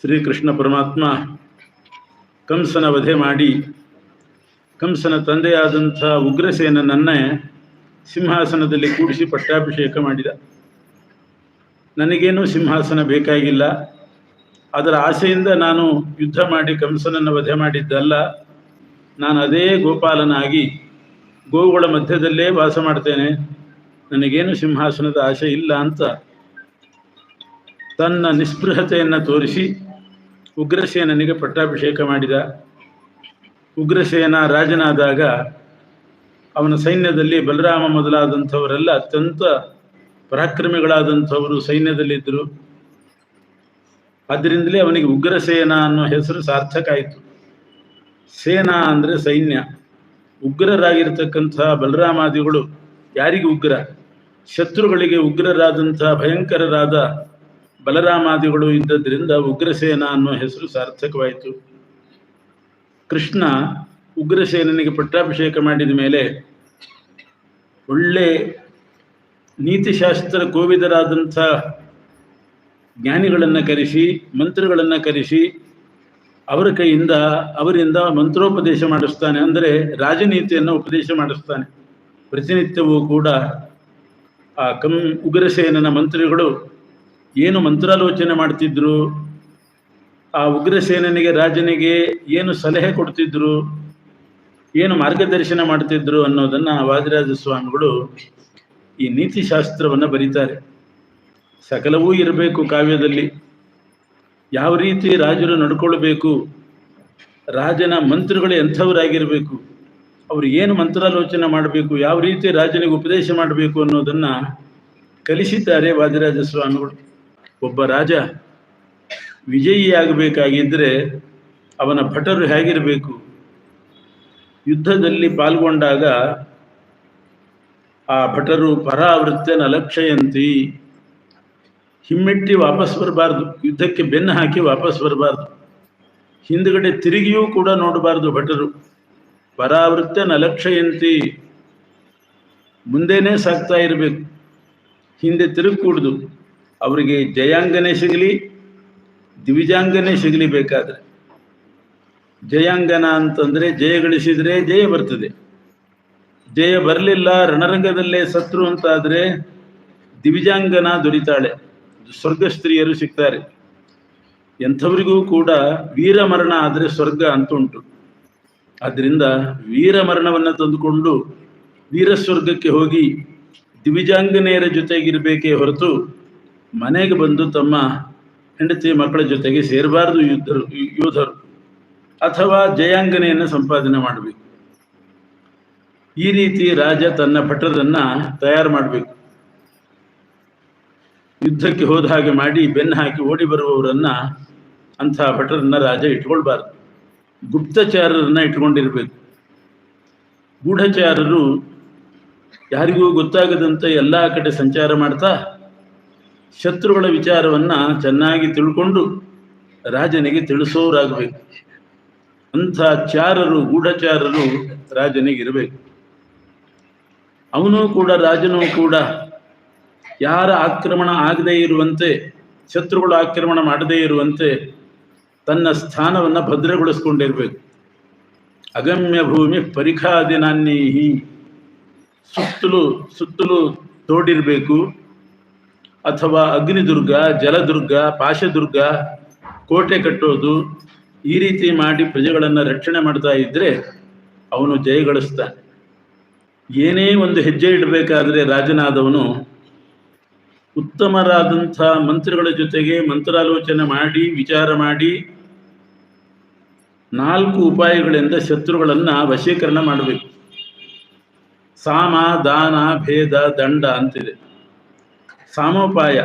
ಶ್ರೀಕೃಷ್ಣ ಪರಮಾತ್ಮ ಕಂಸನ ವಧೆ ಮಾಡಿ, ಕಂಸನ ತಂದೆಯಾದಂಥ ಉಗ್ರಸೇನನ್ನೇ ಸಿಂಹಾಸನದಲ್ಲಿ ಕೂಡಿಸಿ ಪಟ್ಟಾಭಿಷೇಕ ಮಾಡಿದ. ನನಗೇನು ಸಿಂಹಾಸನ ಬೇಕಾಗಿಲ್ಲ. ಅದರ ಆಸೆಯಿಂದ ನಾನು ಯುದ್ಧ ಮಾಡಿ ಕಂಸನನ್ನು ವಧೆ ಮಾಡಿದ್ದಲ್ಲ. ನಾನು ಅದೇ ಗೋಪಾಲನಾಗಿ ಗೋವುಗಳ ಮಧ್ಯದಲ್ಲೇ ವಾಸ ಮಾಡ್ತೇನೆ. ನನಗೇನು ಸಿಂಹಾಸನದ ಆಸೆ ಇಲ್ಲ ಅಂತ ತನ್ನ ನಿಸ್ಪೃಹತೆಯನ್ನು ತೋರಿಸಿ ಉಗ್ರಸೇನನಿಗೆ ಪಟ್ಟಾಭಿಷೇಕ ಮಾಡಿದ. ಉಗ್ರಸೇನ ರಾಜನಾದಾಗ ಅವನ ಸೈನ್ಯದಲ್ಲಿ ಬಲರಾಮ ಮೊದಲಾದಂಥವರೆಲ್ಲ ಅತ್ಯಂತ ಪರಾಕ್ರಮಿಗಳಾದಂಥವರು ಸೈನ್ಯದಲ್ಲಿದ್ದರು. ಆದ್ದರಿಂದಲೇ ಅವನಿಗೆ ಉಗ್ರಸೇನ ಅನ್ನೋ ಹೆಸರು ಸಾರ್ಥಕ ಆಯಿತು. ಸೇನಾ ಅಂದರೆ ಸೈನ್ಯ. ಉಗ್ರರಾಗಿರ್ತಕ್ಕಂಥ ಬಲರಾಮಾದಿಗಳು ಯಾರಿಗೆ ಉಗ್ರ? ಶತ್ರುಗಳಿಗೆ ಉಗ್ರರಾದಂಥ ಭಯಂಕರರಾದ ಬಲರಾಮಾದಿಗಳು ಇದ್ದದ್ರಿಂದ ಉಗ್ರಸೇನ ಅನ್ನೋ ಹೆಸರು ಸಾರ್ಥಕವಾಯಿತು. ಕೃಷ್ಣ ಉಗ್ರಸೇನನಿಗೆ ಪಟ್ಟಾಭಿಷೇಕ ಮಾಡಿದ ಮೇಲೆ ಒಳ್ಳೆ ನೀತಿಶಾಸ್ತ್ರ ಕೋವಿದರಾದಂಥ ಜ್ಞಾನಿಗಳನ್ನು ಕರೆಸಿ, ಮಂತ್ರಿಗಳನ್ನು ಕರೆಸಿ, ಅವರ ಕೈಯಿಂದ, ಅವರಿಂದ ಮಂತ್ರೋಪದೇಶ ಮಾಡಿಸ್ತಾನೆ. ಅಂದರೆ ರಾಜನೀತಿಯನ್ನು ಉಪದೇಶ ಮಾಡಿಸ್ತಾನೆ. ಪ್ರತಿನಿತ್ಯವೂ ಕೂಡ ಆ ಕಂ ಉಗ್ರಸೇನನ ಮಂತ್ರಿಗಳು ಏನು ಮಂತ್ರಾಲೋಚನೆ ಮಾಡ್ತಿದ್ರು? ಆ ಉಗ್ರಸೇನನಿಗೆ, ರಾಜನಿಗೆ ಏನು ಸಲಹೆ ಕೊಡ್ತಿದ್ರು? ಏನು ಮಾರ್ಗದರ್ಶನ ಮಾಡ್ತಿದ್ರು ಅನ್ನೋದನ್ನು ವಾದಿರಾಜ ಸ್ವಾಮಿಗಳು ಈ ನೀತಿಶಾಸ್ತ್ರವನ್ನು ಬರೀತಾರೆ. ಸಕಲವೂ ಇರಬೇಕು ಕಾವ್ಯದಲ್ಲಿ. ಯಾವ ರೀತಿ ರಾಜರು ನಡ್ಕೊಳ್ಬೇಕು? ರಾಜನ ಮಂತ್ರಿಗಳು ಎಂಥವರಾಗಿರಬೇಕು? ಅವರು ಏನು ಮಂತ್ರಾಲೋಚನೆ ಮಾಡಬೇಕು? ಯಾವ ರೀತಿ ರಾಜನಿಗೆ ಉಪದೇಶ ಮಾಡಬೇಕು ಅನ್ನೋದನ್ನು ಕಲಿಸಿದ್ದಾರೆ ವಾದಿರಾಜ ಸ್ವಾಮಿಗಳು. ಒಬ್ಬ ರಾಜ ವಿಜಯಿಯಾಗಬೇಕಾಗಿದ್ದರೆ ಅವನ ಭಟರು ಹೇಗಿರಬೇಕು? ಯುದ್ಧದಲ್ಲಿ ಪಾಲ್ಗೊಂಡಾಗ ಆ ಭಟರು ಪರಾವೃತ್ಯನ ಲಕ್ಷಯಂತಿ ಹಿಮ್ಮೆಟ್ಟಿ ವಾಪಸ್ ಬರಬಾರ್ದು, ಯುದ್ಧಕ್ಕೆ ಬೆನ್ನು ಹಾಕಿ ವಾಪಸ್ ಬರಬಾರ್ದು. ಹಿಂದುಗಡೆ ತಿರುಗಿಯೂ ಕೂಡ ನೋಡಬಾರ್ದು ಭಟರು. ಪರಾವೃತ್ಯ ನಲಕ್ಷಯಂತಿ ಮುಂದೆನೇ ಸಾಕ್ತಾ ಇರಬೇಕು. ಹಿಂದೆ ತಿರುಗಕೂಡ್ದು. ಅವರಿಗೆ ಜಯಾಂಗನೇ ಸಿಗಲಿ ದ್ವಿಜಾಂಗನೇ ಸಿಗಲಿ ಬೇಕಾದ್ರೆ. ಜಯಾಂಗನ ಅಂತಂದರೆ ಜಯ ಗಳಿಸಿದರೆ ಜಯ ಬರ್ತದೆ. ಜಯ ಬರಲಿಲ್ಲ, ರಣರಂಗದಲ್ಲೇ ಸತ್ರು ಅಂತಾದರೆ ದಿವಿಜಾಂಗನ ದೊರಿತಾಳೆ ಸ್ವರ್ಗ ಸ್ತ್ರೀಯರು ಸಿಗ್ತಾರೆ. ಎಂಥವರಿಗೂ ಕೂಡ ವೀರಮರಣ ಆದರೆ ಸ್ವರ್ಗ ಅಂತ ಉಂಟು. ಆದ್ದರಿಂದ ವೀರಮರಣವನ್ನು ತಂದುಕೊಂಡು ವೀರಸ್ವರ್ಗಕ್ಕೆ ಹೋಗಿ ದಿವಿಜಾಂಗನೆಯರ ಜೊತೆಗಿರಬೇಕೇ ಹೊರತು ಮನೆಗೆ ಬಂದು ತಮ್ಮ ಹೆಂಡತಿ ಮಕ್ಕಳ ಜೊತೆಗೆ ಸೇರಬಾರದು ಯುದ್ಧರು ಯೋಧರು. ಅಥವಾ ಜಯಾಂಗನೆಯನ್ನು ಸಂಪಾದನೆ ಮಾಡಬೇಕು. ಈ ರೀತಿ ರಾಜ ತನ್ನ ಭಟರನ್ನ ತಯಾರು ಮಾಡಬೇಕು. ಯುದ್ಧಕ್ಕೆ ಹೋದ ಹಾಗೆ ಮಾಡಿ ಬೆನ್ನು ಹಾಕಿ ಓಡಿ ಬರುವವರನ್ನ ಅಂಥ ಭಟರನ್ನ ರಾಜ ಇಟ್ಕೊಳ್ಬಾರ್ದು. ಗುಪ್ತಚಾರರನ್ನ ಇಟ್ಕೊಂಡಿರ್ಬೇಕು. ಗೂಢಚಾರರು ಯಾರಿಗೂ ಗೊತ್ತಾಗದಂತೆ ಎಲ್ಲ ಕಡೆ ಸಂಚಾರ ಮಾಡ್ತಾ ಶತ್ರುಗಳ ವಿಚಾರವನ್ನ ಚೆನ್ನಾಗಿ ತಿಳ್ಕೊಂಡು ರಾಜನಿಗೆ ತಿಳಿಸೋರಾಗಬೇಕು. ಅಂಥ ಚಾರರು, ಗೂಢಚಾರರು ರಾಜನಿಗೆ ಇರಬೇಕು. ಅವನು ಕೂಡ, ರಾಜನೂ ಕೂಡ ಯಾರ ಆಕ್ರಮಣ ಆಗದೇ ಇರುವಂತೆ, ಶತ್ರುಗಳು ಆಕ್ರಮಣ ಮಾಡದೇ ಇರುವಂತೆ ತನ್ನ ಸ್ಥಾನವನ್ನು ಭದ್ರಗೊಳಿಸ್ಕೊಂಡಿರ್ಬೇಕು. ಅಗಮ್ಯ ಭೂಮಿ ಪರಿಖಾದಿನಾನ್ಯಹಿ ಸುತ್ತಲೂ ಸುತ್ತಲೂ ತೋಡಿರಬೇಕು. ಅಥವಾ ಅಗ್ನಿದುರ್ಗ, ಜಲದುರ್ಗ, ಪಾಶದುರ್ಗ, ಕೋಟೆ ಕಟ್ಟೋದು ಈ ರೀತಿ ಮಾಡಿ ಪ್ರಜೆಗಳನ್ನು ರಕ್ಷಣೆ ಮಾಡ್ತಾ ಇದ್ದರೆ ಅವನು ಜಯಗಳಿಸ್ತಾನೆ. ಏನೇ ಒಂದು ಹೆಜ್ಜೆ ಇಡಬೇಕಾದ್ರೆ ರಾಜನಾದವನು ಉತ್ತಮರಾದಂಥ ಮಂತ್ರಿಗಳ ಜೊತೆಗೆ ಮಂತ್ರಾಲೋಚನೆ ಮಾಡಿ, ವಿಚಾರ ಮಾಡಿ, ನಾಲ್ಕು ಉಪಾಯಗಳಿಂದ ಶತ್ರುಗಳನ್ನು ವಶೀಕರಣ ಮಾಡಬೇಕು. ಸಾಮ, ದಾನ, ಭೇದ, ದಂಡ ಅಂತಿದೆ. ಸಾಮೋಪಾಯ.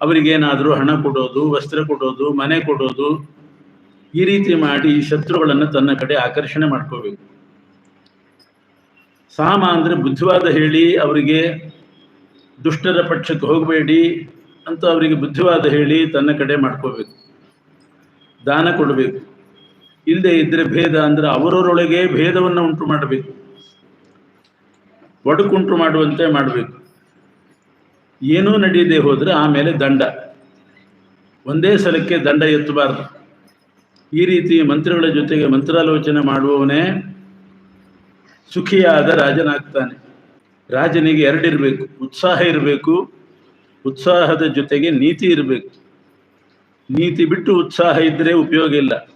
ಅವರಿಗೇನಾದರೂ ಹಣ ಕೊಡೋದು, ವಸ್ತ್ರ ಕೊಡೋದು, ಮನೆ ಕೊಡೋದು, ಈ ರೀತಿ ಮಾಡಿ ಶತ್ರುಗಳನ್ನು ತನ್ನ ಕಡೆ ಆಕರ್ಷಣೆ ಮಾಡ್ಕೋಬೇಕು. ಸಾಮ ಅಂದರೆ ಬುದ್ಧಿವಾದ ಹೇಳಿ ಅವರಿಗೆ ದುಷ್ಟರ ಪಕ್ಷಕ್ಕೆ ಹೋಗಬೇಡಿ ಅಂತ ಅವರಿಗೆ ಬುದ್ಧಿವಾದ ಹೇಳಿ ತನ್ನ ಕಡೆ ಮಾಡ್ಕೋಬೇಕು. ದಾನ ಕೊಡಬೇಕು. ಇಲ್ಲದೆ ಇದ್ದರೆ ಭೇದ ಅಂದರೆ ಅವರವರೊಳಗೆ ಭೇದವನ್ನು ಉಂಟು ಮಾಡಬೇಕು. ಒಡಕುಂಟು ಮಾಡುವಂತೆ ಮಾಡಬೇಕು. ಏನೂ ನಡೆಯದೆ ಹೋದರೆ ಆಮೇಲೆ ದಂಡ. ಒಂದೇ ಸಲಕ್ಕೆ ದಂಡ ಎತ್ತಬಾರ್ದು. ಈ ರೀತಿ ಮಂತ್ರಿಗಳ ಜೊತೆಗೆ ಮಂತ್ರಾಲೋಚನೆ ಮಾಡುವವನೇ ಸುಖಿಯಾದ ರಾಜನಾಗ್ತಾನೆ. ರಾಜನಿಗೆ ಎರಡಿರಬೇಕು, ಉತ್ಸಾಹ ಇರಬೇಕು, ಉತ್ಸಾಹದ ಜೊತೆಗೆ ನೀತಿ ಇರಬೇಕು. ನೀತಿ ಬಿಟ್ಟು ಉತ್ಸಾಹ ಇದ್ದರೆ ಉಪಯೋಗ ಇಲ್ಲ.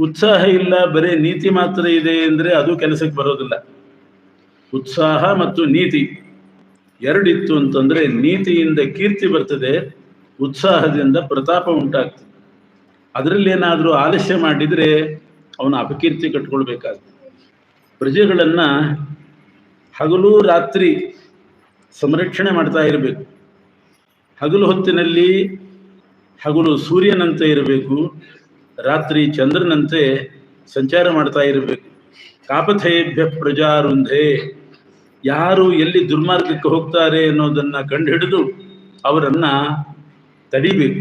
ಉತ್ಸಾಹ ಇಲ್ಲ, ಬರೀ ನೀತಿ ಮಾತ್ರ ಇದೆ ಅಂದರೆ ಅದು ಕೆಲಸಕ್ಕೆ ಬರೋದಿಲ್ಲ. ಉತ್ಸಾಹ ಮತ್ತು ನೀತಿ. ಎರಡಿತ್ತು ಅಂತಂದ್ರೆ ನೀತಿಯಿಂದ ಕೀರ್ತಿ ಬರ್ತದೆ, ಉತ್ಸಾಹದಿಂದ ಪ್ರತಾಪ ಉಂಟಾಗ್ತದೆ. ಅದರಲ್ಲಿ ಏನಾದರೂ ಆಲಸ್ಯ ಮಾಡಿದರೆ ಅವನ ಅಪಕೀರ್ತಿ ಕಟ್ಕೊಳ್ಬೇಕಾಗ್ತದೆ. ಪ್ರಜೆಗಳನ್ನ ಹಗಲು ರಾತ್ರಿ ಸಂರಕ್ಷಣೆ ಮಾಡ್ತಾ ಇರಬೇಕು. ಹಗಲು ಹೊತ್ತಿನಲ್ಲಿ ಹಗಲು ಸೂರ್ಯನಂತೆ ಇರಬೇಕು, ರಾತ್ರಿ ಚಂದ್ರನಂತೆ ಸಂಚಾರ ಮಾಡ್ತಾ ಇರಬೇಕು. ಕಾಪಥೇಭ್ಯ ಪ್ರಜಾರುಂಧೆ. ಯಾರು ಎಲ್ಲಿ ದುರ್ಮಾರ್ಗಕ್ಕೆ ಹೋಗ್ತಾರೆ ಅನ್ನೋದನ್ನ ಕಂಡುಹಿಡಿದು ಅವರನ್ನ ತಡಿಬೇಕು.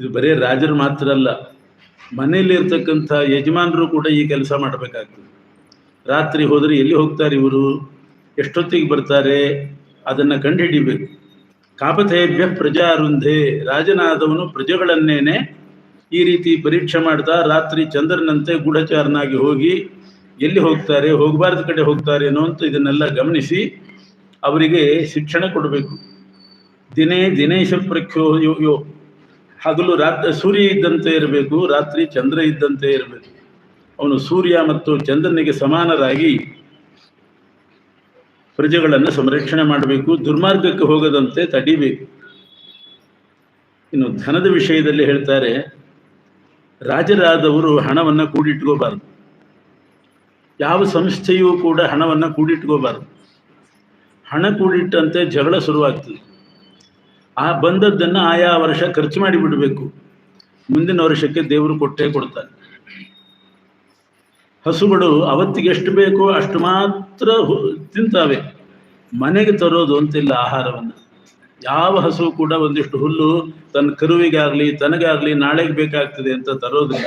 ಇದು ಬರೀ ರಾಜರು ಮಾತ್ರ ಅಲ್ಲ, ಮನೆಯಲ್ಲಿರ್ತಕ್ಕಂಥ ಯಜಮಾನರು ಕೂಡ ಈ ಕೆಲಸ ಮಾಡಬೇಕಾಗ್ತದೆ. ರಾತ್ರಿ ಹೋದರೆ ಎಲ್ಲಿ ಹೋಗ್ತಾರೆ ಇವರು? ಎಷ್ಟೊತ್ತಿಗೆ ಬರ್ತಾರೆ? ಅದನ್ನು ಕಂಡುಹಿಡಿಬೇಕು. ಕಾಪಥೇಭ್ಯ ಪ್ರಜಾರುಂಧೆ, ರಾಜನಾದವನು ಪ್ರಜೆಗಳನ್ನೇನೆ ಈ ರೀತಿ ಪರೀಕ್ಷೆ ಮಾಡ್ತಾ ರಾತ್ರಿ ಚಂದ್ರನಂತೆ ಗೂಢಚಾರನಾಗಿ ಹೋಗಿ ಎಲ್ಲಿ ಹೋಗ್ತಾರೆ, ಹೋಗಬಾರ್ದ ಕಡೆ ಹೋಗ್ತಾರೆ ಅನ್ನೋ ಅಂತ ಇದನ್ನೆಲ್ಲ ಗಮನಿಸಿ ಅವರಿಗೆ ಶಿಕ್ಷಣ ಕೊಡಬೇಕು. ದಿನೇ ದಿನೇಶ ಪ್ರಖ್ಯೋ ಯೋ ಯೋ. ಹಗಲು ರಾತ್ರಿ, ಸೂರ್ಯ ಇದ್ದಂತೆ ಇರಬೇಕು, ರಾತ್ರಿ ಚಂದ್ರ ಇದ್ದಂತೆ ಇರಬೇಕು. ಅವನು ಸೂರ್ಯ ಮತ್ತು ಚಂದ್ರನಿಗೆ ಸಮಾನರಾಗಿ ಪ್ರಜೆಗಳನ್ನು ಸಂರಕ್ಷಣೆ ಮಾಡಬೇಕು, ದುರ್ಮಾರ್ಗಕ್ಕೆ ಹೋಗದಂತೆ ತಡಿಬೇಕು. ಇನ್ನು ಧನದ ವಿಷಯದಲ್ಲಿ ಹೇಳ್ತಾರೆ, ರಾಜರಾದವರು ಹಣವನ್ನು ಕೂಡಿಟ್ಕೋಬಾರದು. ಯಾವ ಸಂಸ್ಥೆಯೂ ಕೂಡ ಹಣವನ್ನು ಕೂಡಿಟ್ಕೋಬಾರ್ದು. ಹಣ ಕೂಡಿಟ್ಟಂತೆ ಜಗಳ ಶುರುವಾಗ್ತದೆ. ಆ ಬಂದದ್ದನ್ನು ಆಯಾ ವರ್ಷ ಖರ್ಚು ಮಾಡಿ ಬಿಡಬೇಕು. ಮುಂದಿನ ವರ್ಷಕ್ಕೆ ದೇವರು ಕೊಟ್ಟೇ ಕೊಡ್ತಾನೆ ಹಸುಗಳು ಅವತ್ತಿಗೆ ಎಷ್ಟು ಬೇಕೋ ಅಷ್ಟು ಮಾತ್ರ ತಿಂತಾವೆ. ಮನೆಗೆ ತರೋದು ಅಂತಿಲ್ಲ ಆಹಾರವನ್ನು. ಯಾವ ಹಸು ಕೂಡ ಒಂದಿಷ್ಟು ಹುಲ್ಲು ತನ್ನ ಕರುವಿಗಾಗಲಿ, ತನಗಾಗಲಿ ನಾಳೆಗೆ ಬೇಕಾಗ್ತದೆ ಅಂತ ತರೋದಿಲ್ಲ.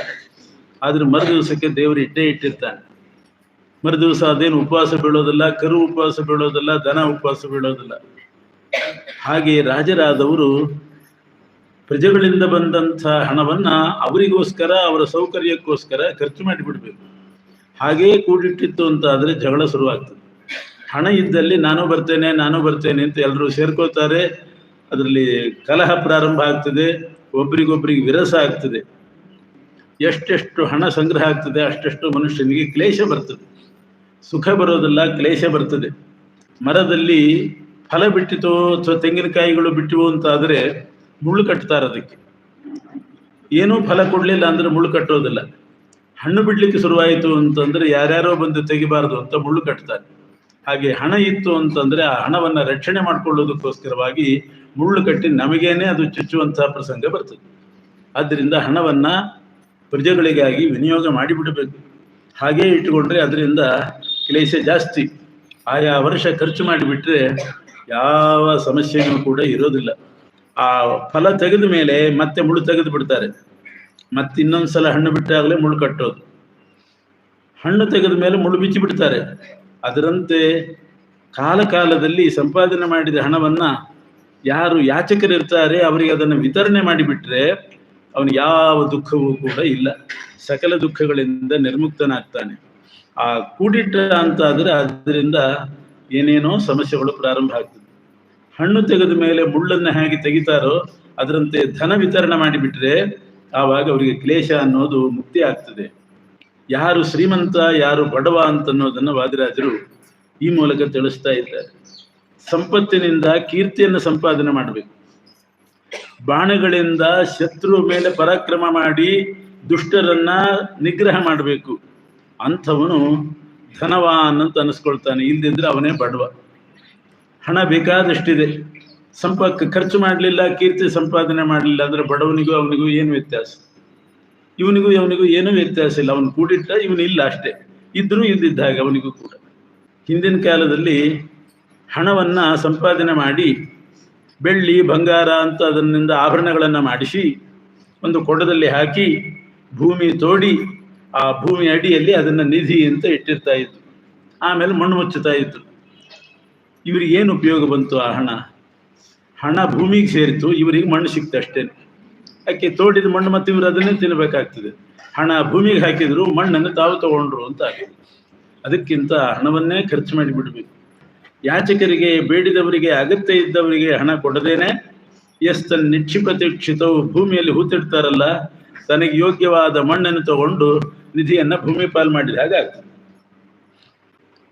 ಆದರೆ ಮರು ದಿವಸಕ್ಕೆ ದೇವರು ಇಟ್ಟೇ ಇಟ್ಟಿರ್ತಾನೆ. ಮರು ದಿವಸ ಅದೇನು ಉಪವಾಸ ಬೀಳೋದಿಲ್ಲ, ಕರು ಉಪವಾಸ ಬೀಳೋದಿಲ್ಲ, ದನ ಉಪವಾಸ ಬೀಳೋದಿಲ್ಲ. ಹಾಗೆ ರಾಜರಾದವರು ಪ್ರಜೆಗಳಿಂದ ಬಂದಂಥ ಹಣವನ್ನ ಅವರಿಗೋಸ್ಕರ, ಅವರ ಸೌಕರ್ಯಕ್ಕೋಸ್ಕರ ಖರ್ಚು ಮಾಡಿಬಿಡ್ಬೇಕು. ಹಾಗೇ ಕೂಡಿಟ್ಟಿತ್ತು ಅಂತ ಆದ್ರೆ ಜಗಳ ಶುರುವಾಗ್ತದೆ. ಹಣ ಇದ್ದಲ್ಲಿ ನಾನು ಬರ್ತೇನೆ ನಾನು ಬರ್ತೇನೆ ಅಂತ ಎಲ್ಲರೂ ಸೇರ್ಕೋತಾರೆ ಅದರಲ್ಲಿ ಕಲಹ ಪ್ರಾರಂಭ ಆಗ್ತದೆ, ಒಬ್ರಿಗೊಬ್ರಿಗೆ ವಿರಸ ಆಗ್ತದೆ. ಎಷ್ಟೆಷ್ಟು ಹಣ ಸಂಗ್ರಹ ಆಗ್ತದೆ, ಅಷ್ಟೆಷ್ಟು ಮನುಷ್ಯನಿಗೆ ಕ್ಲೇಶ ಬರ್ತದೆ. ಸುಖ ಬರೋದಿಲ್ಲ, ಕ್ಲೇಶ ಬರ್ತದೆ. ಮರದಲ್ಲಿ ಫಲ ಬಿಟ್ಟಿತೋ ಅಥವಾ ತೆಂಗಿನಕಾಯಿಗಳು ಬಿಟ್ಟಿವು ಅಂತ ಆದರೆ ಮುಳ್ಳು ಕಟ್ತಾರೆ ಅದಕ್ಕೆ ಏನೂ ಫಲ ಕೊಡಲಿಲ್ಲ ಅಂದ್ರೆ ಮುಳ್ಳು ಕಟ್ಟೋದಿಲ್ಲ. ಹಣ್ಣು ಬಿಡ್ಲಿಕ್ಕೆ ಶುರುವಾಯಿತು ಅಂತಂದ್ರೆ ಯಾರ್ಯಾರೋ ಬಂದು ತೆಗಿಬಾರದು ಅಂತ ಮುಳ್ಳು ಕಟ್ತಾರೆ. ಹಾಗೆ ಹಣ ಇತ್ತು ಅಂತಂದ್ರೆ ಆ ಹಣವನ್ನ ರಕ್ಷಣೆ ಮಾಡ್ಕೊಳ್ಳೋದಕ್ಕೋಸ್ಕರವಾಗಿ ಮುಳ್ಳು ಕಟ್ಟಿ ನಮಗೇನೆ ಅದು ಚುಚ್ಚುವಂತಹ ಪ್ರಸಂಗ ಬರ್ತದೆ. ಆದ್ದರಿಂದ ಹಣವನ್ನ ಪ್ರಜೆಗಳಿಗಾಗಿ ವಿನಿಯೋಗ ಮಾಡಿಬಿಡಬೇಕು. ಹಾಗೇ ಇಟ್ಟುಕೊಂಡ್ರೆ ಅದರಿಂದ ಕ್ಲೇಶ ಜಾಸ್ತಿ. ಆಯಾ ವರ್ಷ ಖರ್ಚು ಮಾಡಿಬಿಟ್ರೆ ಯಾವ ಸಮಸ್ಯೆಗಳು ಕೂಡ ಇರೋದಿಲ್ಲ. ಆ ಫಲ ತೆಗೆದ ಮೇಲೆ ಮತ್ತೆ ಮುಳ್ಳು ತೆಗೆದು ಬಿಡ್ತಾರೆ. ಮತ್ತೆ ಇನ್ನೊಂದ್ಸಲ ಹಣ್ಣು ಬಿಟ್ಟಾಗಲೇ ಮುಳ್ಳು ಕಟ್ಟೋದು. ಹಣ್ಣು ತೆಗೆದ ಮೇಲೆ ಮುಳ್ಳು ಬಿಚ್ಚಿ ಬಿಡ್ತಾರೆ. ಅದರಂತೆ ಕಾಲ ಕಾಲದಲ್ಲಿ ಸಂಪಾದನೆ ಮಾಡಿದ ಹಣವನ್ನ ಯಾರು ಯಾಚಕರಿರ್ತಾರೆ ಅವರಿಗೆ ಅದನ್ನು ವಿತರಣೆ ಮಾಡಿಬಿಟ್ರೆ ಅವನು ಯಾವ ದುಃಖವೂ ಕೂಡ ಇಲ್ಲ. ಸಕಲ ದುಃಖಗಳಿಂದ ನಿರ್ಮುಕ್ತನಾಗ್ತಾನೆ. ಆ ಕೂಡಿಟ್ಟ ಅಂತ ಆದರೆ ಅದರಿಂದ ಏನೇನೋ ಸಮಸ್ಯೆಗಳು ಪ್ರಾರಂಭ ಆಗ್ತದೆ. ಹಣ್ಣು ತೆಗೆದ ಮೇಲೆ ಮುಳ್ಳನ್ನು ಹೇಗೆ ತೆಗಿತಾರೋ ಅದರಂತೆ ಧನ ವಿತರಣೆ ಮಾಡಿಬಿಟ್ರೆ ಆವಾಗ ಅವರಿಗೆ ಕ್ಲೇಶ ಅನ್ನೋದು ಮುಕ್ತಿ ಆಗ್ತದೆ. ಯಾರು ಶ್ರೀಮಂತ, ಯಾರು ಬಡವ ಅಂತ ಅನ್ನೋದನ್ನ ವಾದಿರಾಜರು ಈ ಮೂಲಕ ತಿಳಿಸ್ತಾ ಇದ್ದಾರೆ. ಸಂಪತ್ತಿನಿಂದ ಕೀರ್ತಿಯನ್ನು ಸಂಪಾದನೆ ಮಾಡಬೇಕು. ಬಾಣಗಳಿಂದ ಶತ್ರು ಮೇಲೆ ಪರಾಕ್ರಮ ಮಾಡಿ ದುಷ್ಟರನ್ನ ನಿಗ್ರಹ ಮಾಡಬೇಕು. ಅಂಥವನು ಧನವಾನ್ ಅಂತ ಅನಿಸ್ಕೊಳ್ತಾನೆ. ಇಲ್ದಿದ್ರೆ ಅವನೇ ಬಡವ. ಹಣ ಬೇಕಾದಷ್ಟಿದೆ. ಸಂಪರ್ಕ ಖರ್ಚು ಮಾಡಲಿಲ್ಲ, ಕೀರ್ತಿ ಸಂಪಾದನೆ ಮಾಡಲಿಲ್ಲ ಅಂದ್ರೆ ಬಡವನಿಗೂ ಅವನಿಗೂ ಏನು ವ್ಯತ್ಯಾಸ? ಇವನಿಗೂ ಇವನಿಗೂ ಏನೂ ವ್ಯತ್ಯಾಸ ಇಲ್ಲ. ಅವನು ಕೂಡಿಟ್ಟ ಇಲ್ಲ ಅಷ್ಟೇ. ಇದ್ರೂ ಇಲ್ದಿದ್ದ ಹಾಗೆ ಅವನಿಗೂ ಕೂಡ. ಹಿಂದಿನ ಕಾಲದಲ್ಲಿ ಹಣವನ್ನ ಸಂಪಾದನೆ ಮಾಡಿ, ಬೆಳ್ಳಿ, ಬಂಗಾರ ಅಂತ ಅದನ್ನಿಂದ ಆಭರಣಗಳನ್ನು ಮಾಡಿಸಿ, ಒಂದು ಕೊಡದಲ್ಲಿ ಹಾಕಿ, ಭೂಮಿ ತೋಡಿ ಆ ಭೂಮಿ ಅಡಿಯಲ್ಲಿ ಅದನ್ನು ನಿಧಿ ಅಂತ ಇಟ್ಟಿರ್ತಾ ಇದ್ರು. ಆಮೇಲೆ ಮಣ್ಣು ಮುಚ್ಚುತ್ತಾ ಇದ್ರು. ಇವ್ರಿಗೆ ಏನು ಉಪಯೋಗ ಬಂತು ಆ ಹಣ? ಹಣ ಭೂಮಿಗೆ ಸೇರಿತು, ಇವರಿಗೆ ಮಣ್ಣು ಸಿಕ್ತು ಅಷ್ಟೇ. ಯಾಕೆ ತೋಡಿದ ಮಣ್ಣು ಮತ್ತೆ ಇವರು ಅದನ್ನೇ ತಿನ್ನಬೇಕಾಗ್ತದೆ ಹಣ ಭೂಮಿಗೆ ಹಾಕಿದ್ರು, ಮಣ್ಣನ್ನು ತಾವು ತಗೊಂಡ್ರು ಅಂತ ಆಗಿದೆ ಅದಕ್ಕಿಂತ ಹಣವನ್ನೇ ಖರ್ಚು ಮಾಡಿ ಬಿಡಬೇಕು. ಯಾಚಕರಿಗೆ ಬೇಡಿದವರಿಗೆ, ಅಗತ್ಯ ಇದ್ದವರಿಗೆ ಹಣ ಕೊಡದೇನೆ, ಎಸ್ತನ್ ನಿಕ್ಷಿಪತಿ ಕ್ಷಿತವು ಭೂಮಿಯಲ್ಲಿ ಹೂತಿಡ್ತಾರಲ್ಲ ತನಗೆ ಯೋಗ್ಯವಾದ ಮಣ್ಣನ್ನು ತಗೊಂಡು ನಿಧಿಯನ್ನ ಭೂಮಿಪಾಲ್ ಮಾಡಿದ ಹಾಗೆ ಆಗ್ತದೆ.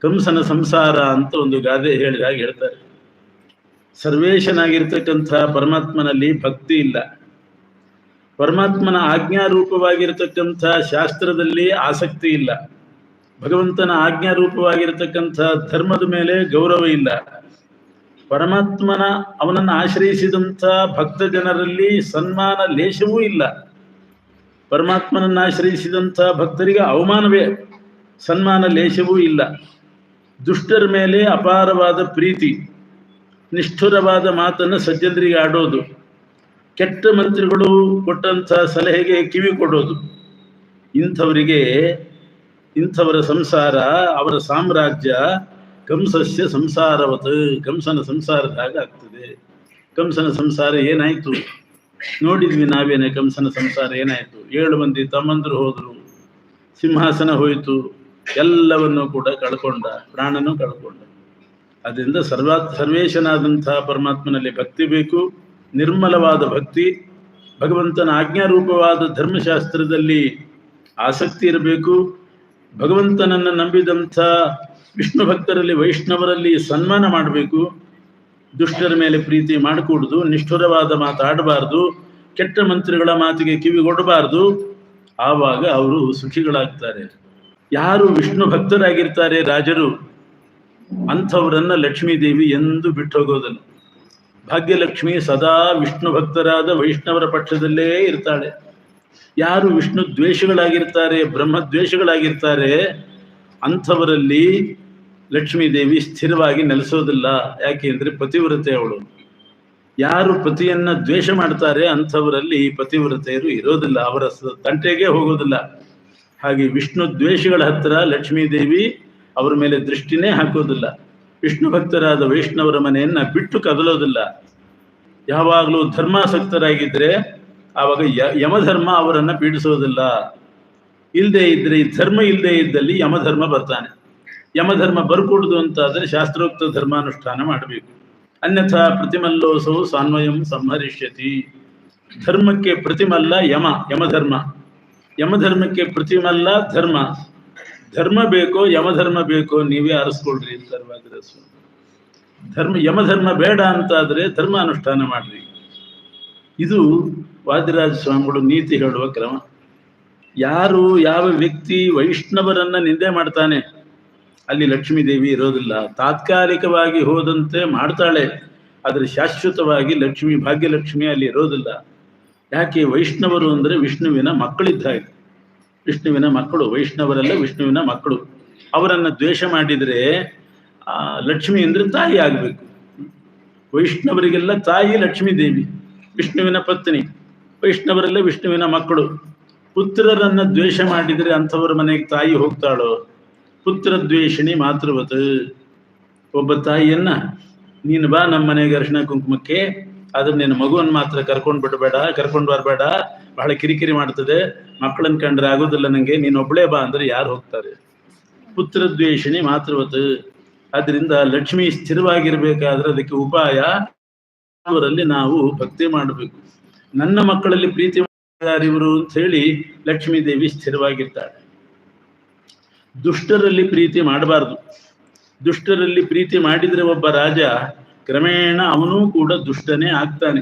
ಕಂಸನ ಸಂಸಾರ ಅಂತ ಒಂದು ಗಾದೆ ಹೇಳಿದ ಹಾಗೆ ಹೇಳ್ತಾರೆ. ಸರ್ವೇಶನಾಗಿರ್ತಕ್ಕಂಥ ಪರಮಾತ್ಮನಲ್ಲಿ ಭಕ್ತಿ ಇಲ್ಲ. ಪರಮಾತ್ಮನ ಆಜ್ಞಾರೂಪವಾಗಿರತಕ್ಕಂಥ ಶಾಸ್ತ್ರದಲ್ಲಿ ಆಸಕ್ತಿ ಇಲ್ಲ. ಭಗವಂತನ ಆಜ್ಞಾರೂಪವಾಗಿರತಕ್ಕಂಥ ಧರ್ಮದ ಮೇಲೆ ಗೌರವ ಇಲ್ಲ. ಪರಮಾತ್ಮನ ಅವನನ್ನು ಆಶ್ರಯಿಸಿದಂಥ ಭಕ್ತ ಜನರಲ್ಲಿ ಸನ್ಮಾನ, ಲೇಷವೂ ಇಲ್ಲ. ಪರಮಾತ್ಮನನ್ನು ಆಶ್ರಯಿಸಿದಂಥ ಭಕ್ತರಿಗೆ ಅವಮಾನವೇ. ಸನ್ಮಾನ ಲೇಷವೂ ಇಲ್ಲ. ದುಷ್ಟರ ಮೇಲೆ ಅಪಾರವಾದ ಪ್ರೀತಿ, ನಿಷ್ಠುರವಾದ ಮಾತನ್ನು ಸಜ್ಜನರಿಗೆ ಆಡೋದು, ಕೆಟ್ಟ ಮಂತ್ರಿಗಳು ಕೊಟ್ಟಂಥ ಸಲಹೆಗೆ ಕಿವಿ ಕೊಡೋದು. ಇಂಥವರಿಗೆ, ಇಂಥವರ ಸಂಸಾರ, ಅವರ ಸಾಮ್ರಾಜ್ಯ ಕಂಸಸ್ಯ ಸಂಸಾರವತ್, ಕಂಸನ ಸಂಸಾರದ ಹಾಗೆ ಆಗ್ತದೆ. ಕಂಸನ ಸಂಸಾರ ಏನಾಯ್ತು? ನೋಡಿದ್ವಿ ನಾವೇನೆ ಕಂಸನ ಸಂಸಾರ ಏನಾಯ್ತು? ಏಳು ಮಂದಿ ತಮ್ಮಂದ್ರು ಹೋದರು, ಸಿಂಹಾಸನ ಹೋಯಿತು, ಎಲ್ಲವನ್ನೂ ಕೂಡ ಕಳ್ಕೊಂಡ, ಪ್ರಾಣನೂ ಕಳ್ಕೊಂಡ. ಅದರಿಂದ ಸರ್ವಾ ಸರ್ವೇಶನಾದಂತಹ ಪರಮಾತ್ಮನಲ್ಲಿ ಭಕ್ತಿ ಬೇಕು, ನಿರ್ಮಲವಾದ ಭಕ್ತಿ, ಭಗವಂತನ ಆಜ್ಞಾರೂಪವಾದ ಧರ್ಮಶಾಸ್ತ್ರದಲ್ಲಿ ಆಸಕ್ತಿ ಇರಬೇಕು. ಭಗವಂತನನ್ನು ನಂಬಿದಂಥ ವಿಷ್ಣು ಭಕ್ತರಲ್ಲಿ, ವೈಷ್ಣವರಲ್ಲಿ ಸನ್ಮಾನ ಮಾಡಬೇಕು. ದುಷ್ಟರ ಮೇಲೆ ಪ್ರೀತಿ ಮಾಡಕೂಡದು, ನಿಷ್ಠುರವಾದ ಮಾತಾಡಬಾರ್ದು ಕೆಟ್ಟ ಮಂತ್ರಿಗಳ ಮಾತಿಗೆ ಕಿವಿಗೊಡಬಾರ್ದು ಆವಾಗ ಅವರು ಸುಖಿಗಳಾಗ್ತಾರೆ. ಯಾರು ವಿಷ್ಣು ಭಕ್ತರಾಗಿರ್ತಾರೆ ರಾಜರು, ಅಂಥವರನ್ನ ಲಕ್ಷ್ಮೀ ದೇವಿ ಎಂದು ಬಿಟ್ಟು ಹೋಗೋದಲ್ಲ. ಭಾಗ್ಯಲಕ್ಷ್ಮಿ ಸದಾ ವಿಷ್ಣು ಭಕ್ತರಾದ ವೈಷ್ಣವರ ಪಕ್ಷದಲ್ಲೇ ಇರ್ತಾಳೆ. ಯಾರು ವಿಷ್ಣು ದ್ವೇಷಗಳಾಗಿರ್ತಾರೆ, ಬ್ರಹ್ಮ ದ್ವೇಷಗಳಾಗಿರ್ತಾರೆ, ಅಂಥವರಲ್ಲಿ ಲಕ್ಷ್ಮೀ ದೇವಿ ಸ್ಥಿರವಾಗಿ ನೆಲೆಸೋದಿಲ್ಲ. ಯಾಕೆ ಅಂದ್ರೆ ಪತಿವ್ರತೆ ಅವಳು. ಯಾರು ಪತಿಯನ್ನ ದ್ವೇಷ ಮಾಡ್ತಾರೆ ಅಂಥವರಲ್ಲಿ ಪತಿವ್ರತೆಯರು ಇರೋದಿಲ್ಲ. ಅವರ ತಂಟೆಗೆ ಹೋಗೋದಿಲ್ಲ. ಹಾಗೆ ವಿಷ್ಣು ದ್ವೇಷಗಳ ಹತ್ರ ಲಕ್ಷ್ಮೀ ದೇವಿ ಅವರ ಮೇಲೆ ದೃಷ್ಟಿನೇ ಹಾಕೋದಿಲ್ಲ. ವಿಷ್ಣು ಭಕ್ತರಾದ ವೈಷ್ಣವರ ಮನೆಯನ್ನ ಬಿಟ್ಟು ಕದಲೋದಿಲ್ಲ. ಯಾವಾಗಲೂ ಧರ್ಮಾಸಕ್ತರಾಗಿದ್ರೆ ಆವಾಗ ಯಮಧರ್ಮ ಅವರನ್ನ ಪೀಡಿಸೋದಿಲ್ಲ. ಇಲ್ಲದೆ ಇದ್ರೆ ಈ ಧರ್ಮ ಇಲ್ಲದೆ ಇದ್ದಲ್ಲಿ ಯಮಧರ್ಮ ಬರ್ತಾನೆ. ಯಮಧರ್ಮ ಬರ್ಕೂಡುದು ಅಂತಾದ್ರೆ ಶಾಸ್ತ್ರೋಕ್ತ ಧರ್ಮಾನುಷ್ಠಾನ ಮಾಡಬೇಕು. ಅನ್ಯಥಾ ಪ್ರತಿಮಲ್ಲೋಸವು ಸಾನ್ವಯಂ ಸಂಹರಿಷ್ಯತಿ. ಧರ್ಮಕ್ಕೆ ಪ್ರತಿಮಲ್ಲ ಯಮ, ಯಮಧರ್ಮ. ಯಮಧರ್ಮಕ್ಕೆ ಪ್ರತಿಮಲ್ಲ ಧರ್ಮ. ಧರ್ಮ ಬೇಕೋ, ಯಮಧರ್ಮ ಬೇಕೋ ನೀವೇ ಆರಿಸ್ಕೊಳ್ರಿ ಅಂತಾರೆ ವಾದಿರಾಜ ಸ್ವಾಮಿ. ಧರ್ಮ, ಯಮಧರ್ಮ ಬೇಡ ಅಂತಾದ್ರೆ ಧರ್ಮ ಅನುಷ್ಠಾನ ಮಾಡ್ರಿ. ಇದು ವಾದಿರಾಜ ಸ್ವಾಮಿಗಳು ನೀತಿ ಹೇಳುವ ಕ್ರಮ. ಯಾರು ಯಾವ ವ್ಯಕ್ತಿ ವೈಷ್ಣವರನ್ನ ನಿಂದೆ ಮಾಡ್ತಾನೆ ಅಲ್ಲಿ ಲಕ್ಷ್ಮೀ ದೇವಿ ಇರೋದಿಲ್ಲ. ತಾತ್ಕಾಲಿಕವಾಗಿ ಹೋದಂತೆ ಮಾಡ್ತಾಳೆ. ಆದರೆ ಶಾಶ್ವತವಾಗಿ ಲಕ್ಷ್ಮಿ, ಭಾಗ್ಯಲಕ್ಷ್ಮಿ ಅಲ್ಲಿ ಇರೋದಿಲ್ಲ. ಯಾಕೆ ವೈಷ್ಣವರು ಅಂದರೆ ವಿಷ್ಣುವಿನ ಮಕ್ಕಳಿದ್ದ ಹಾಗೆ ವಿಷ್ಣುವಿನ ಮಕ್ಕಳು, ವೈಷ್ಣವರೆಲ್ಲ ವಿಷ್ಣುವಿನ ಮಕ್ಕಳು. ಅವರನ್ನು ದ್ವೇಷ ಮಾಡಿದರೆ ಲಕ್ಷ್ಮಿ ಅಂದರೆ ತಾಯಿ ಆಗಬೇಕು. ವೈಷ್ಣವರಿಗೆಲ್ಲ ತಾಯಿ ಲಕ್ಷ್ಮೀ ದೇವಿ, ವಿಷ್ಣುವಿನ ಪತ್ನಿ, ವೈಷ್ಣವರೆಲ್ಲ ವಿಷ್ಣುವಿನ ಮಕ್ಕಳು. ಪುತ್ರರನ್ನ ದ್ವೇಷ ಮಾಡಿದರೆ ಅಂಥವ್ರ ಮನೆಗೆ ತಾಯಿ ಹೋಗ್ತಾಳೋ? ಪುತ್ರ ದ್ವೇಷಿಣಿ ಮಾತೃವತ್. ಒಬ್ಬ ತಾಯಿಯನ್ನ, ನೀನು ಬಾ ನಮ್ಮ ಮನೆಗೆ ಅರಿಶಿಣ ಕುಂಕುಮಕ್ಕೆ, ಆದ್ರೆ ನಿನ್ನ ಮಗುವನ್ನು ಮಾತ್ರ ಕರ್ಕೊಂಡು ಬಿಡಬೇಡ ಕರ್ಕೊಂಡು ಬರಬೇಡ ಬಹಳ ಕಿರಿಕಿರಿ ಮಾಡ್ತದೆ, ಮಕ್ಕಳನ್ನ ಕಂಡ್ರೆ ಆಗೋದಿಲ್ಲ ನಂಗೆ, ನೀನು ಒಬ್ಬಳೇ ಬಾ ಅಂದ್ರೆ ಯಾರು ಹೋಗ್ತಾರೆ? ಪುತ್ರ ದ್ವೇಷಿಣಿ ಮಾತೃವತ್. ಅದರಿಂದ ಲಕ್ಷ್ಮಿ ಸ್ಥಿರವಾಗಿರ್ಬೇಕಾದ್ರೆ ಅದಕ್ಕೆ ಉಪಾಯ, ಅವರಲ್ಲಿ ನಾವು ಭಕ್ತಿ ಮಾಡಬೇಕು. ನನ್ನ ಮಕ್ಕಳಲ್ಲಿ ಪ್ರೀತಿ ಇವರು ಅಂತ ಹೇಳಿ ಲಕ್ಷ್ಮೀ ದೇವಿ ಸ್ಥಿರವಾಗಿರ್ತಾಳೆ. ದುಷ್ಟರಲ್ಲಿ ಪ್ರೀತಿ ಮಾಡಬಾರ್ದು. ದುಷ್ಟರಲ್ಲಿ ಪ್ರೀತಿ ಮಾಡಿದರೆ ಒಬ್ಬ ರಾಜ ಕ್ರಮೇಣ ಅವನೂ ಕೂಡ ದುಷ್ಟನೇ ಆಗ್ತಾನೆ.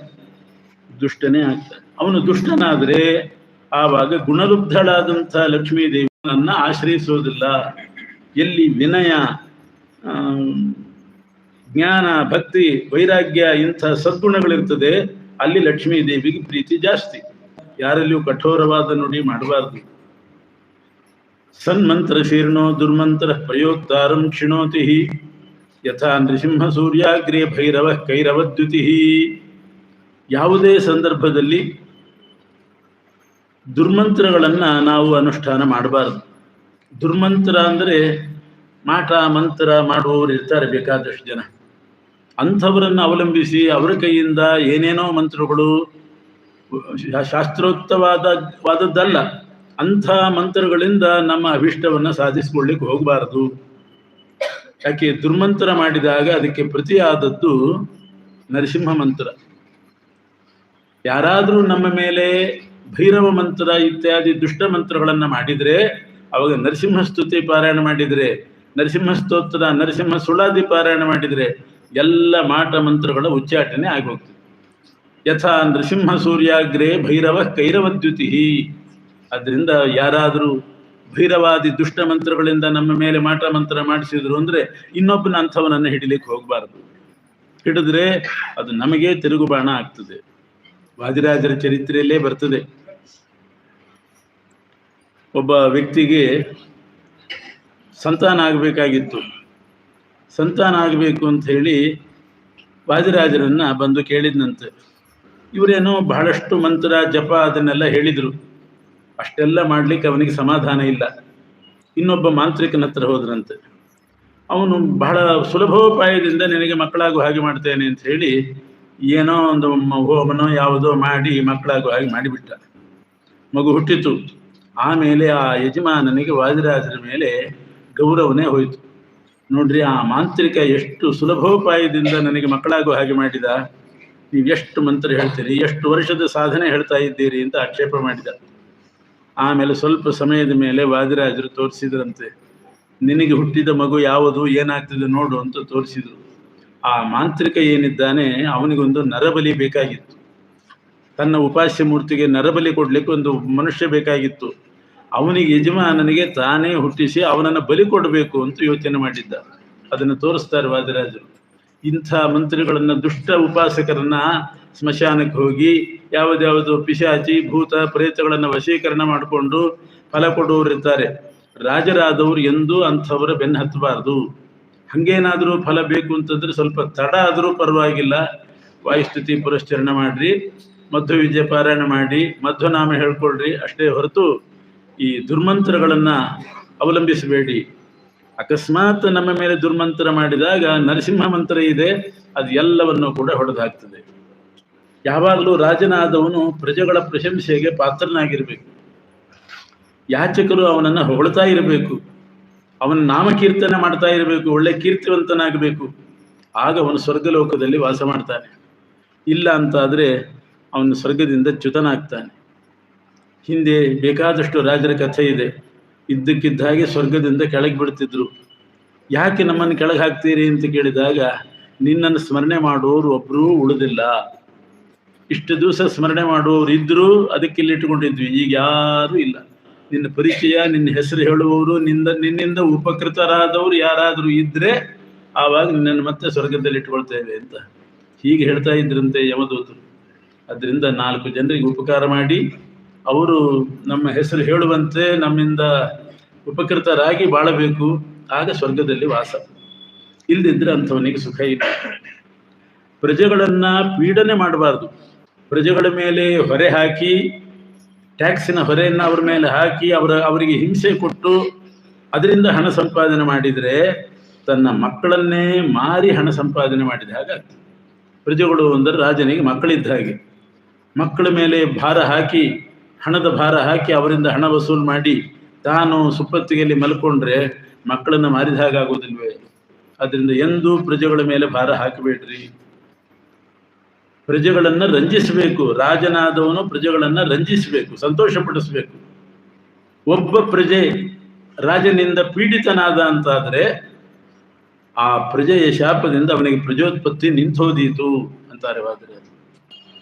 ದುಷ್ಟನೇ ಆಗ್ತಾನೆ. ಅವನು ದುಷ್ಟನಾದ್ರೆ ಆವಾಗ ಗುಣಲುಬ್ಧಳಾದಂಥ ಲಕ್ಷ್ಮೀ ದೇವಿಯನ್ನ ಆಶ್ರಯಿಸೋದಿಲ್ಲ. ಎಲ್ಲಿ ವಿನಯ ಜ್ಞಾನ, ಭಕ್ತಿ, ವೈರಾಗ್ಯ ಇಂಥ ಸದ್ಗುಣಗಳಿರ್ತದೆ, ಅಲ್ಲಿ ಲಕ್ಷ್ಮೀ ದೇವಿಗೆ ಪ್ರೀತಿ ಜಾಸ್ತಿ. ಯಾರಲ್ಲಿಯೂ ಕಠೋರವಾದ ನುಡಿ ಮಾಡಬಾರ್ದು. ಸನ್ಮಂತ್ರ ಶೀರ್ಣೋ ದುರ್ಮಂತ್ರ ಪ್ರಯೋಕ್ತಾರಂ ಕ್ಷಿಣೋತಿ. ಯಥಾ ನೃಸಿಂಹ ಸೂರ್ಯಾಗ್ರೇ ಭೈರವ ಕೈರವದ್ಯುತಿ ಯಾವುದೇ ಸಂದರ್ಭದಲ್ಲಿ ದುರ್ಮಂತ್ರಗಳನ್ನು ನಾವು ಅನುಷ್ಠಾನ ಮಾಡಬಾರದು. ದುರ್ಮಂತ್ರ ಅಂದರೆ ಮಾಟ, ಮಂತ್ರ ಮಾಡುವವರು ಇರ್ತಾರೆ ಬೇಕಾದಷ್ಟು ಜನ. ಅಂಥವರನ್ನು ಅವಲಂಬಿಸಿ ಅವರ ಕೈಯಿಂದ ಏನೇನೋ ಮಂತ್ರಗಳು, ಶಾಸ್ತ್ರೋಕ್ತವಾದ, ವಾದದ್ದಲ್ಲ. ಅಂಥ ಮಂತ್ರಗಳಿಂದ ನಮ್ಮ ಅಭಿಷ್ಟವನ್ನು ಸಾಧಿಸಿಕೊಳ್ಳಿಕ್ಕೆ ಹೋಗಬಾರದು. ಯಾಕೆ ದುರ್ಮಂತ್ರ ಮಾಡಿದಾಗ ಅದಕ್ಕೆ ಪ್ರತಿಯಾದದ್ದು ನರಸಿಂಹ ಮಂತ್ರ. ಯಾರಾದರೂ ನಮ್ಮ ಮೇಲೆ ಭೈರವ ಮಂತ್ರ, ಇತ್ಯಾದಿ ದುಷ್ಟ ಮಂತ್ರಗಳನ್ನು ಮಾಡಿದರೆ, ಅವಾಗ ನರಸಿಂಹ ಸ್ತುತಿ ಪಾರಾಯಣ ಮಾಡಿದರೆ ನರಸಿಂಹ ಸ್ತೋತ್ರ ನರಸಿಂಹ ಸುಳಾದಿ ಪಾರಾಯಣ ಮಾಡಿದರೆ ಎಲ್ಲ ಮಾಟ ಮಂತ್ರಗಳ ಉಚ್ಚಾಟನೆ ಆಗೋಗ್ತದೆ. ಯಥಾ ನೃಸಿಂಹ ಸೂರ್ಯಾಗ್ರೆ ಭೈರವ ಕೈರವದ್ಯುತಿ ಅದರಿಂದ ಯಾರಾದರೂ ಭೈರವಾದಿ ದುಷ್ಟ ಮಂತ್ರಗಳಿಂದ ನಮ್ಮ ಮೇಲೆ ಮಾಟ ಮಂತ್ರ ಮಾಡಿಸಿದ್ರು ಅಂದ್ರೆ ಇನ್ನೊಬ್ಬನ ಅಂಥವನನ್ನು ಹಿಡಿಲಿಕ್ಕೆ ಹೋಗಬಾರದು. ಹಿಡಿದ್ರೆ ಅದು ನಮಗೆ ತಿರುಗು ಬಾಣ ಆಗ್ತದೆ. ವಾದಿರಾಜರ ಚರಿತ್ರೆಯಲ್ಲೇ ಬರ್ತದೆ. ಒಬ್ಬ ವ್ಯಕ್ತಿಗೆ ಸಂತಾನ ಆಗಬೇಕಾಗಿತ್ತು. ಸಂತಾನ ಆಗಬೇಕು ಅಂತ ಹೇಳಿ ವಾದಿರಾಜರನ್ನ ಬಂದು ಕೇಳಿದ್ನಂತೆ. ಇವರೇನೋ ಬಹಳಷ್ಟು ಮಂತ್ರ, ಜಪ ಅದನ್ನೆಲ್ಲ ಹೇಳಿದರು. ಅಷ್ಟೆಲ್ಲ ಮಾಡ್ಲಿಕ್ಕೆ ಅವನಿಗೆ ಸಮಾಧಾನ ಇಲ್ಲ. ಇನ್ನೊಬ್ಬ ಮಾಂತ್ರಿಕನ ಹತ್ರ ಹೋದ್ರಂತೆ. ಅವನು ಬಹಳ ಸುಲಭೋಪಾಯದಿಂದ ನಿನಗೆ ಮಕ್ಕಳಾಗುವ ಹಾಗೆ ಮಾಡ್ತೇನೆ ಅಂತ ಹೇಳಿ ಏನೋ ಒಂದು ಹೋಮನೋ ಯಾವುದೋ ಮಾಡಿ ಮಕ್ಕಳಾಗುವ ಹಾಗೆ ಮಾಡಿಬಿಟ್ಟ. ಮಗು ಹುಟ್ಟಿತು. ಆಮೇಲೆ ಆ ಯಜಮಾನನಿಗೆ ವಾದಿರಾಜರ ಮೇಲೆ ಗೌರವನೇ ಹೋಯಿತು. ನೋಡ್ರಿ, ಆ ಮಾಂತ್ರಿಕ ಎಷ್ಟು ಸುಲಭೋಪಾಯದಿಂದ ನನಗೆ ಮಕ್ಕಳಾಗುವ ಹಾಗೆ ಮಾಡಿದ. ನೀವು ಎಷ್ಟು ಮಂತ್ರ ಹೇಳ್ತೀರಿ, ಎಷ್ಟು ವರ್ಷದ ಸಾಧನೆ ಹೇಳ್ತಾ ಇದ್ದೀರಿ ಅಂತ ಆಕ್ಷೇಪ ಮಾಡಿದ. ಆಮೇಲೆ ಸ್ವಲ್ಪ ಸಮಯದ ಮೇಲೆ ವಾದಿರಾಜರು ತೋರಿಸಿದ್ರಂತೆ, ನಿನಗೆ ಹುಟ್ಟಿದ ಮಗು ಯಾವುದು, ಏನಾಗ್ತದೆ ನೋಡು ಅಂತ ತೋರಿಸಿದ್ರು. ಆ ಮಾಂತ್ರಿಕ ಏನಿದ್ದಾನೆ, ಅವನಿಗೊಂದು ನರಬಲಿ ಬೇಕಾಗಿತ್ತು. ತನ್ನ ಉಪಾಸ್ಯ ಮೂರ್ತಿಗೆ ನರಬಲಿ ಕೊಡ್ಲಿಕ್ಕೆ ಒಂದು ಮನುಷ್ಯ ಬೇಕಾಗಿತ್ತು. ಅವನಿಗೆ ಯಜಮಾನನಿಗೆ ತಾನೇ ಹುಟ್ಟಿಸಿ ಅವನನ್ನು ಬಲಿ ಕೊಡಬೇಕು ಅಂತ ಯೋಚನೆ ಮಾಡಿದ್ದ. ಅದನ್ನು ತೋರಿಸ್ತಾರೆ ವಾದಿರಾಜರು. ಇಂಥ ಮಂತ್ರಿಗಳನ್ನ, ದುಷ್ಟ ಉಪಾಸಕರನ್ನ ಸ್ಮಶಾನಕ್ಕೆ ಹೋಗಿ ಯಾವುದ್ಯಾವುದು ಪಿಶಾಚಿ, ಭೂತ ಪ್ರೇತಗಳನ್ನು ವಶೀಕರಣ ಮಾಡಿಕೊಂಡು ಫಲ ಕೊಡುವರಿರ್ತಾರೆ ರಾಜರಾದವರು ಎಂದೂ ಅಂಥವರ ಬೆನ್ನು ಹತ್ತಬಾರ್ದು. ಹಂಗೇನಾದರೂ ಫಲ ಬೇಕು ಅಂತಂದ್ರೆ ಸ್ವಲ್ಪ ತಡ ಆದರೂ ಪರವಾಗಿಲ್ಲ. ವಾಯುಸ್ತುತಿ ಪುರಸ್ಚರಣ ಮಾಡ್ರಿ, ಮಧ್ವ ವಿಜಯ ಪಾರಾಯಣ ಮಾಡಿ ಮಧ್ವನಾಮ ಹೇಳ್ಕೊಳ್ರಿ, ಅಷ್ಟೇ ಹೊರತು ಈ ದುರ್ಮಂತ್ರಗಳನ್ನು ಅವಲಂಬಿಸಬೇಡಿ. ಅಕಸ್ಮಾತ್ ನಮ್ಮ ಮೇಲೆ ದುರ್ಮಂತ್ರ ಮಾಡಿದಾಗ ನರಸಿಂಹ ಮಂತ್ರ ಇದೆ, ಅದು ಎಲ್ಲವನ್ನೂ ಕೂಡ ಹೊಡೆದು ಹಾಕ್ತದೆ ಯಾವಾಗಲೂ ರಾಜನಾದವನು ಪ್ರಜೆಗಳ ಪ್ರಶಂಸೆಗೆ ಪಾತ್ರನಾಗಿರಬೇಕು. ಯಾಚಕರು ಅವನನ್ನ ಹೊಗಳ್ತಾ ಇರಬೇಕು. ಅವನ ನಾಮಕೀರ್ತನೆ ಮಾಡ್ತಾ ಇರಬೇಕು, ಒಳ್ಳೆ ಕೀರ್ತಿವಂತನಾಗಬೇಕು. ಆಗ ಅವನು ಸ್ವರ್ಗಲೋಕದಲ್ಲಿ ವಾಸ ಮಾಡ್ತಾನೆ. ಇಲ್ಲ ಅಂತಾದರೆ ಅವನು ಸ್ವರ್ಗದಿಂದ ಚ್ಯುತನಾಗ್ತಾನೆ. ಹಿಂದೆ ಬೇಕಾದಷ್ಟು ರಾಜರ ಕಥೆ ಇದೆ. ಇದ್ದಕ್ಕಿದ್ದ ಹಾಗೆ ಸ್ವರ್ಗದಿಂದ ಕೆಳಗೆ ಬಿಡ್ತಿದ್ರು. ಯಾಕೆ ನಮ್ಮನ್ನು ಕೆಳಗೆ ಹಾಕ್ತೀರಿ ಅಂತ ಕೇಳಿದಾಗ, ನಿನ್ನನ್ನು ಸ್ಮರಣೆ ಮಾಡೋರು ಒಬ್ಬರೂ ಉಳಿದಿಲ್ಲ. ಇಷ್ಟು ದಿವಸ ಸ್ಮರಣೆ ಮಾಡುವವರು ಇದ್ದರೂ ಅದಕ್ಕೆ ಇಲ್ಲಿ ಇಟ್ಟುಕೊಂಡಿದ್ವಿ. ಈಗ ಯಾರೂ ಇಲ್ಲ. ನಿನ್ನ ಪರಿಚಯ, ನಿನ್ನ ಹೆಸರು ಹೇಳುವವರು, ನಿಂದ, ನಿನ್ನಿಂದ ಉಪಕೃತರಾದವರು ಯಾರಾದರೂ ಇದ್ರೆ ಆವಾಗ ನಿನ್ನನ್ನು ಮತ್ತೆ ಸ್ವರ್ಗದಲ್ಲಿ ಇಟ್ಕೊಳ್ತೇವೆ ಅಂತ. ಹೀಗೆ ಹೇಳ್ತಾ ಇದ್ರಂತೆ ಯಮದೂತರು. ಅದರಿಂದ ನಾಲ್ಕು ಜನರಿಗೆ ಉಪಕಾರ ಮಾಡಿ, ಅವರು ನಮ್ಮ ಹೆಸರು ಹೇಳುವಂತೆ ನಮ್ಮಿಂದ ಉಪಕೃತರಾಗಿ ಬಾಳಬೇಕು. ಆಗ ಸ್ವರ್ಗದಲ್ಲಿ ವಾಸ. ಇಲ್ಲದಿದ್ರೆ ಅಂಥವನಿಗೆ ಸುಖ ಇಲ್ಲ. ಪ್ರಜೆಗಳನ್ನ ಪೀಡನೆ ಮಾಡಬಾರ್ದು. ಪ್ರಜೆಗಳ ಮೇಲೆ ಹೊರೆ ಹಾಕಿ, ಟ್ಯಾಕ್ಸಿನ ಹೊರೆಯನ್ನು ಅವ್ರ ಮೇಲೆ ಹಾಕಿ ಅವರ, ಅವರಿಗೆ ಹಿಂಸೆ ಕೊಟ್ಟು ಅದರಿಂದ ಹಣ ಸಂಪಾದನೆ ಮಾಡಿದರೆ ತನ್ನ ಮಕ್ಕಳನ್ನೇ ಮಾರಿ ಹಣ ಸಂಪಾದನೆ ಮಾಡಿದ. ಹಾಗಾಗ್ತದೆ. ಪ್ರಜೆಗಳು ಅಂದರೆ ರಾಜನಿಗೆ ಮಕ್ಕಳಿದ್ದ ಹಾಗೆ. ಮಕ್ಕಳ ಮೇಲೆ ಭಾರ ಹಾಕಿ, ಹಣದ ಭಾರ ಹಾಕಿ ಅವರಿಂದ ಹಣ ವಸೂಲು ಮಾಡಿ ತಾನು ಸುಪ್ಪತ್ತಿಗೆಯಲ್ಲಿ ಮಲ್ಕೊಂಡ್ರೆ ಮಕ್ಕಳನ್ನು ಮಾರಿದ ಹಾಗಾಗೋದಿಲ್ವೇ? ಅದರಿಂದ ಎಂದೂ ಪ್ರಜೆಗಳ ಮೇಲೆ ಭಾರ ಹಾಕಬೇಡ್ರಿ. ಪ್ರಜೆಗಳನ್ನ ರಂಜಿಸಬೇಕು. ರಾಜನಾದವನು ಪ್ರಜೆಗಳನ್ನ ರಂಜಿಸಬೇಕು, ಸಂತೋಷಪಡಿಸಬೇಕು. ಒಬ್ಬ ಪ್ರಜೆ ರಾಜನಿಂದ ಪೀಡಿತನಾದ ಅಂತಾದ್ರೆ ಆ ಪ್ರಜೆಯ ಶಾಪದಿಂದ ಅವನಿಗೆ ಪ್ರಜೋತ್ಪತ್ತಿ ನಿಂತೋದೀತು ಅಂತಾರೆ ವಾದರೆ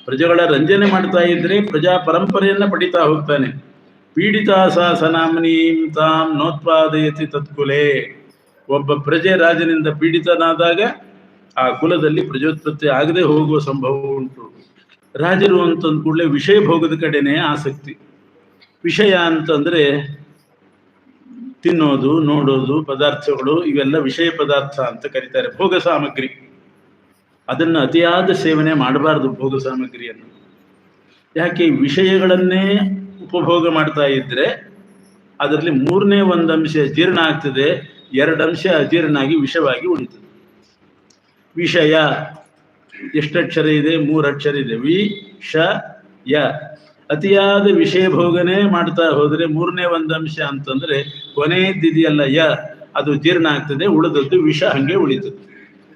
ಪ್ರಜೆಗಳ ರಂಜನೆ ಮಾಡ್ತಾ ಇದ್ರೆ ಪ್ರಜಾ ಪರಂಪರೆಯನ್ನ ಪಡಿತಾ ಹೋಗ್ತಾನೆ. ಪೀಡಿತ ಶಾಸನಾಮ್ನೀಂ ತಾಂ ನೋತ್ಪಾದಯತಿ ತತ್ಕುಲೆ. ಒಬ್ಬ ಪ್ರಜೆ ರಾಜನಿಂದ ಪೀಡಿತನಾದಾಗ ಆ ಕುಲದಲ್ಲಿ ಪ್ರಜೋತ್ಪತ್ತಿ ಆಗದೆ ಹೋಗುವ ಸಂಭವ ಉಂಟು. ರಾಜರು ಅಂತಂದ ಕೂಡಲೇ ವಿಷಯ ಭೋಗದ ಕಡೆನೇ ಆಸಕ್ತಿ. ವಿಷಯ ಅಂತಂದ್ರೆ ತಿನ್ನೋದು, ನೋಡೋದು, ಪದಾರ್ಥಗಳು, ಇವೆಲ್ಲ ವಿಷಯ ಪದಾರ್ಥ ಅಂತ ಕರೀತಾರೆ ಭೋಗ ಸಾಮಗ್ರಿ. ಅದನ್ನು ಅತಿಯಾದ ಸೇವನೆ ಮಾಡಬಾರದು ಭೋಗ ಸಾಮಗ್ರಿಯನ್ನು. ಯಾಕೆ ವಿಷಯಗಳನ್ನೇ ಉಪಭೋಗ ಮಾಡ್ತಾ ಇದ್ರೆ ಅದರಲ್ಲಿ ಮೂರನೇ ಒಂದು ಅಂಶ ಜೀರ್ಣ ಆಗ್ತದೆ ಎರಡು ಅಂಶ ಅಜೀರ್ಣ ಆಗಿ ವಿಷವಾಗಿ ಉಳಿತದೆ. ವಿಷಯ. ಎಷ್ಟಕ್ಷರ ಇದೆ? ಮೂರು ಅಕ್ಷರ ಇದೆ. ವಿ, ಶ, ಯ. ಅತಿಯಾದ ವಿಷಯ ಭೋಗನೆ ಮಾಡ್ತಾ ಹೋದ್ರೆ ಮೂರನೇ ಒಂದು ಅಂಶ ಅಂತಂದ್ರೆ ಕೊನೆಯದ್ದಿದೆಯಲ್ಲ ಯ, ಅದು ಜೀರ್ಣ ಆಗ್ತದೆ, ಉಳಿದದ್ದು ವಿಷ ಹಂಗೆ ಉಳಿತದೆ.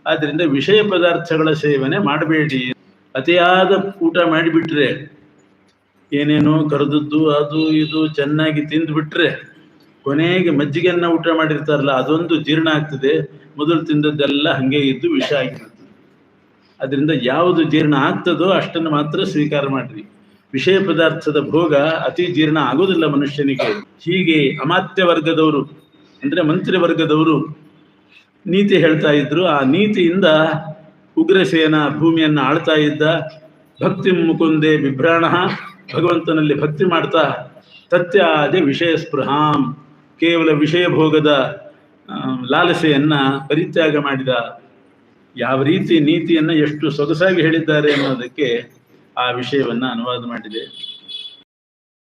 ಆದ್ರಿಂದ ವಿಷಯ ಪದಾರ್ಥಗಳ ಸೇವನೆ ಮಾಡಬೇಡಿ. ಅತಿಯಾದ ಊಟ ಮಾಡಿಬಿಟ್ರೆ ಏನೇನೋ ಕರೆದದ್ದು, ಅದು ಇದು ಚೆನ್ನಾಗಿ ತಿಂದ್ಬಿಟ್ರೆ ಕೊನೆಗೆ ಮಜ್ಜಿಗೆಯನ್ನ ಊಟ ಮಾಡಿರ್ತಾರಲ್ಲ, ಅದೊಂದು ಜೀರ್ಣ ಆಗ್ತದೆ. ಮೊದಲು ತಿಂದದ್ದೆಲ್ಲ ಹಂಗೆ ಇದ್ದು ವಿಷ ಆಗಿರ್ತದೆ. ಅದರಿಂದ ಯಾವುದು ಜೀರ್ಣ ಆಗ್ತದೋ ಅಷ್ಟನ್ನು ಮಾತ್ರ ಸ್ವೀಕಾರ ಮಾಡ್ರಿ. ವಿಷಯ ಪದಾರ್ಥದ ಭೋಗ ಅತಿ ಜೀರ್ಣ ಆಗೋದಿಲ್ಲ ಮನುಷ್ಯನಿಗೆ. ಹೀಗೆ ಅಮಾತ್ಯ ವರ್ಗದವರು, ಅಂದ್ರೆ ಮಂತ್ರಿ ವರ್ಗದವರು ನೀತಿ ಹೇಳ್ತಾ ಇದ್ರು. ಆ ನೀತಿಯಿಂದ ಉಗ್ರಸೇನ ಭೂಮಿಯನ್ನು ಆಳ್ತಾ ಇದ್ದ ಭಕ್ತಿ ಮುಕುಂದೆ ಬಿಭ್ರಾಣ ಭಗವಂತನಲ್ಲಿ ಭಕ್ತಿ ಮಾಡ್ತಾ ತತ್ಯಾದಿ ವಿಷಯ ಸ್ಪೃಹಾಂ ಕೇವಲ ವಿಷಯ ಭೋಗದ ಲಾಲಸೆಯನ್ನು ಪರಿತ್ಯಾಗ ಮಾಡಿದ ಯಾವ ರೀತಿ ನೀತಿಯನ್ನ ಎಷ್ಟು ಸೊಗಸಾಗಿ ಹೇಳಿದ್ದಾರೆ ಅನ್ನೋದಕ್ಕೆ ಆ ವಿಷಯವನ್ನ ಅನುವಾದ ಮಾಡಿದೆ.